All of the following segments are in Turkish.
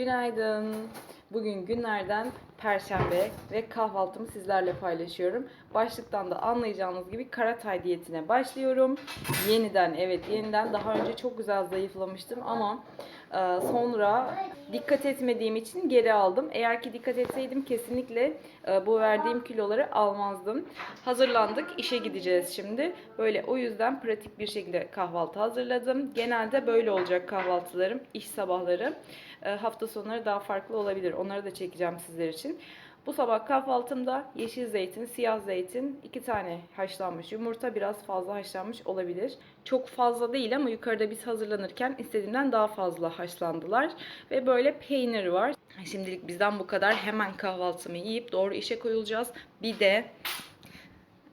Günaydın. Bugün günlerden Perşembe ve kahvaltımı sizlerle paylaşıyorum. Başlıktan da anlayacağınız gibi Karatay diyetine başlıyorum. Yeniden, evet yeniden. Daha önce çok güzel zayıflamıştım ama e, sonra dikkat etmediğim için geri aldım. Eğer ki dikkat etseydim kesinlikle e, bu verdiğim kiloları almazdım. Hazırlandık, işe gideceğiz şimdi. Böyle o yüzden pratik bir şekilde kahvaltı hazırladım. Genelde böyle olacak kahvaltılarım, iş sabahları. E, hafta sonları daha farklı olabilir. Onları da çekeceğim sizler için. Bu sabah kahvaltımda yeşil zeytin, siyah zeytin, iki tane haşlanmış yumurta, biraz fazla haşlanmış olabilir. Çok fazla değil ama yukarıda biz hazırlanırken istediğimden daha fazla haşlandılar. Ve böyle peynir var. Şimdilik bizden bu kadar. Hemen kahvaltımı yiyip doğru işe koyulacağız. Bir de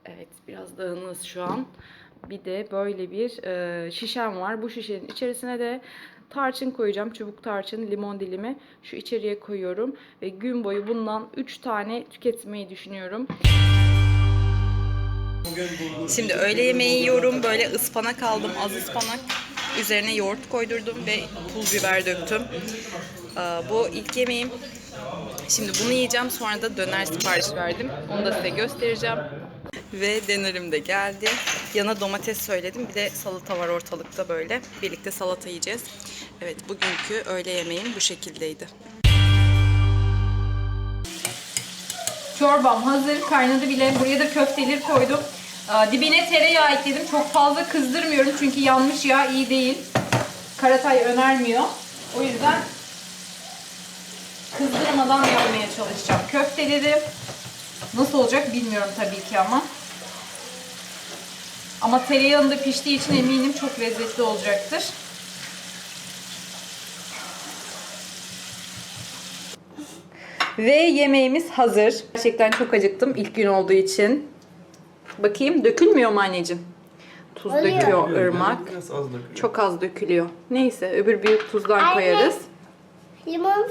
Evet biraz dağınız şu an. Bir de böyle bir e, şişem var. Bu şişenin içerisine de tarçın koyacağım. Çubuk tarçın, limon dilimi şu içeriye koyuyorum. Ve gün boyu bundan 3 tane tüketmeyi düşünüyorum. Şimdi öğle yemeği yiyorum. Böyle ıspanak aldım. Az ıspanak. Üzerine yoğurt koydurdum ve pul biber döktüm. Ee, Bu ilk yemeğim. Şimdi bunu yiyeceğim. Sonra da döner sipariş verdim. Onu da size göstereceğim. Ve dönerim de geldi. Yana domates söyledim. Bir de salata var ortalıkta böyle. Birlikte salata yiyeceğiz. Evet bugünkü öğle yemeğim bu şekildeydi. Çorbam hazır. Kaynadı bile. Buraya da köfteleri koydum. Dibine tereyağı ekledim. Çok fazla kızdırmıyorum çünkü yanmış yağ iyi değil. Karatay önermiyor. O yüzden kızdırmadan yapmaya çalışacağım. Köfteleri nasıl olacak bilmiyorum tabii ki ama. Ama tereyağında piştiği için eminim çok lezzetli olacaktır. Ve yemeğimiz hazır. Gerçekten çok acıktım ilk gün olduğu için. Bakayım dökülmüyor mu anneciğim? Tuz Oluyor. döküyor ırmak. Biraz az dökülüyor. Çok az dökülüyor. Neyse öbür büyük tuzdan Anne. koyarız. Limon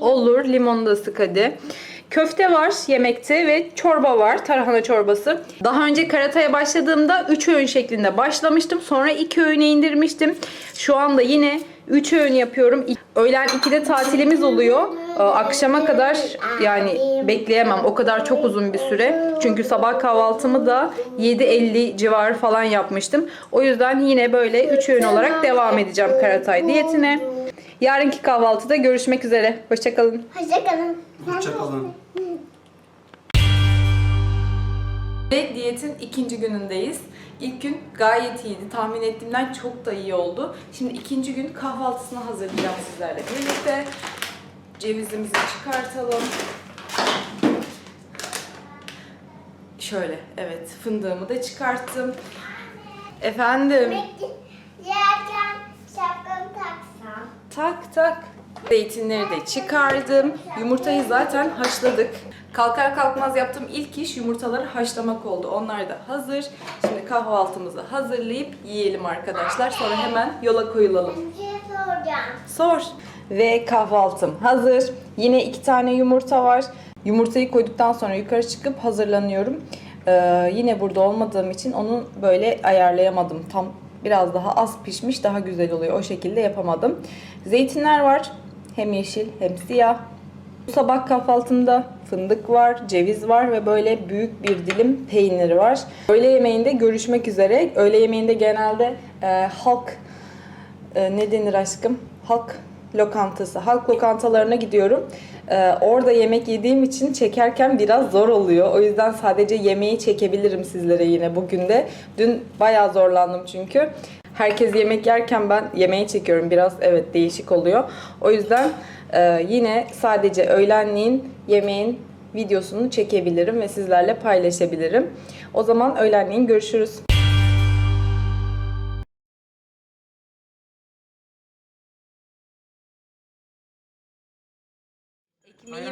Olur limonu da sık hadi. Köfte var yemekte ve çorba var tarhana çorbası. Daha önce karataya başladığımda 3 öğün şeklinde başlamıştım. Sonra 2 öğüne indirmiştim. Şu anda yine 3 öğün yapıyorum. Öğlen 2'de tatilimiz oluyor. Ee, Akşama kadar yani bekleyemem. O kadar çok uzun bir süre. Çünkü sabah kahvaltımı da 7.50 civarı falan yapmıştım. O yüzden yine böyle 3 öğün olarak devam edeceğim karatay diyetine. Yarınki kahvaltıda görüşmek üzere. Hoşçakalın. Hoşçakalın. Hoşçakalın. Ve diyetin ikinci günündeyiz. İlk gün gayet iyiydi. Tahmin ettiğimden çok da iyi oldu. Şimdi ikinci gün kahvaltısını hazırlayacağım sizlerle birlikte. Cevizimizi çıkartalım. Şöyle, evet fındığımı da çıkarttım. Efendim, Yerken tak tak. Zeytinleri de çıkardım. Yumurtayı zaten haşladık. Kalkar kalkmaz yaptığım ilk iş yumurtaları haşlamak oldu. Onlar da hazır. Şimdi kahvaltımızı hazırlayıp yiyelim arkadaşlar. Sonra hemen yola koyulalım. Bir şey soracağım. Sor. Ve kahvaltım hazır. Yine iki tane yumurta var. Yumurtayı koyduktan sonra yukarı çıkıp hazırlanıyorum. Ee, yine burada olmadığım için onu böyle ayarlayamadım. Tam biraz daha az pişmiş daha güzel oluyor. O şekilde yapamadım. Zeytinler var. Hem yeşil hem siyah. Bu sabah kahvaltımda fındık var, ceviz var ve böyle büyük bir dilim peynir var. Öğle yemeğinde görüşmek üzere. Öğle yemeğinde genelde e, halk e, ne denir aşkım? Halk lokantası. Halk lokantalarına gidiyorum. E, orada yemek yediğim için çekerken biraz zor oluyor. O yüzden sadece yemeği çekebilirim sizlere yine bugün de. Dün bayağı zorlandım çünkü. Herkes yemek yerken ben yemeği çekiyorum. Biraz evet değişik oluyor. O yüzden e, yine sadece öğlenliğin yemeğin videosunu çekebilirim ve sizlerle paylaşabilirim. O zaman öğlenliğin görüşürüz.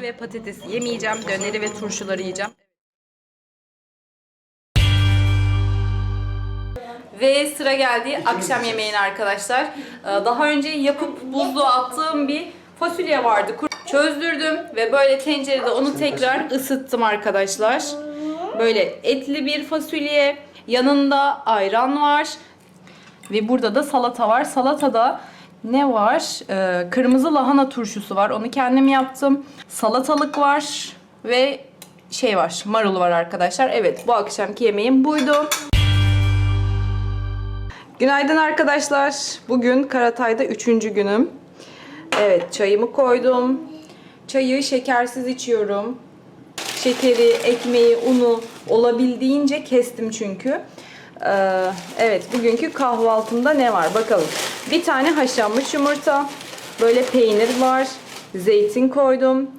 Ve patatesi yemeyeceğim. Döneri ve turşuları yiyeceğim. Ve sıra geldi akşam yemeğine arkadaşlar. Ee, Daha önce yapıp buzluğa attığım bir fasulye vardı. Çözdürdüm ve böyle tencerede onu tekrar ısıttım arkadaşlar. Böyle etli bir fasulye. Yanında ayran var. Ve burada da salata var. Salatada Ne var? Ee, kırmızı lahana turşusu var. Onu kendim yaptım. Salatalık var ve şey var. Marul var arkadaşlar. Evet bu akşamki yemeğim buydu. Günaydın arkadaşlar. Bugün Karatay'da üçüncü günüm. Evet çayımı koydum. Çayı şekersiz içiyorum. Şekeri, ekmeği, unu olabildiğince kestim çünkü. Ee, evet bugünkü kahvaltımda ne var bakalım. Bir tane haşlanmış yumurta. Böyle peynir var. Zeytin koydum.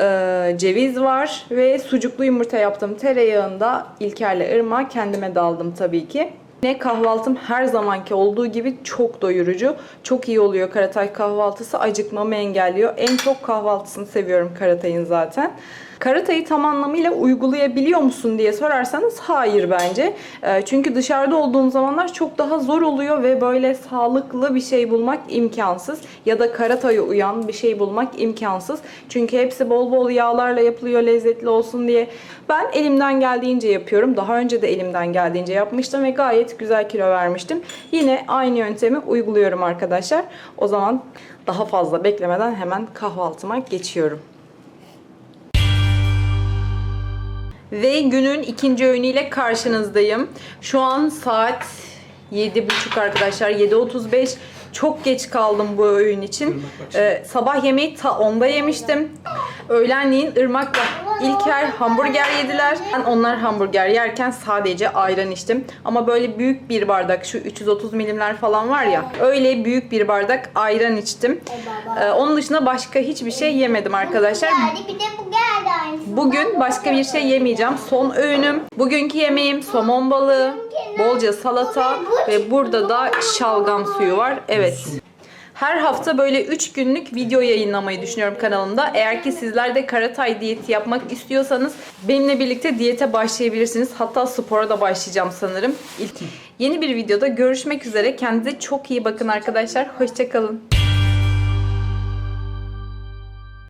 Ee, ceviz var ve sucuklu yumurta yaptım tereyağında İlker'le Irma kendime daldım tabii ki. Ne kahvaltım her zamanki olduğu gibi çok doyurucu. Çok iyi oluyor Karatay kahvaltısı. Acıkmamı engelliyor. En çok kahvaltısını seviyorum Karatay'ın zaten. Karatay'ı tam anlamıyla uygulayabiliyor musun diye sorarsanız hayır bence. Ee, Çünkü dışarıda olduğum zamanlar çok daha zor oluyor ve böyle sağlıklı bir şey bulmak imkansız. Ya da Karatay'a uyan bir şey bulmak imkansız. Çünkü hepsi bol bol yağlarla yapılıyor lezzetli olsun diye. Ben elimden geldiğince yapıyorum. Daha önce de elimden geldiğince yapmıştım ve gayet güzel kilo vermiştim. Yine aynı yöntemi uyguluyorum arkadaşlar. O zaman daha fazla beklemeden hemen kahvaltıma geçiyorum. Ve günün ikinci öğünüyle karşınızdayım. Şu an saat 7.30 arkadaşlar. 7.35. Çok geç kaldım bu öğün için. Ee, sabah yemeği ta 10'da yemiştim. Öğlenleyin Irmak'la İlker hamburger yediler. Ben onlar hamburger yerken sadece ayran içtim. Ama böyle büyük bir bardak şu 330 milimler falan var ya. Öyle büyük bir bardak ayran içtim. Ee, onun dışında başka hiçbir şey yemedim arkadaşlar. Bugün başka bir şey yemeyeceğim. Son öğünüm. Bugünkü yemeğim somon balığı, bolca salata ve burada da şalgam suyu var. Evet. Her hafta böyle 3 günlük video yayınlamayı düşünüyorum kanalımda. Eğer ki sizler de Karatay diyeti yapmak istiyorsanız benimle birlikte diyete başlayabilirsiniz. Hatta spora da başlayacağım sanırım. İlk yeni bir videoda görüşmek üzere. Kendinize çok iyi bakın arkadaşlar. Hoşçakalın.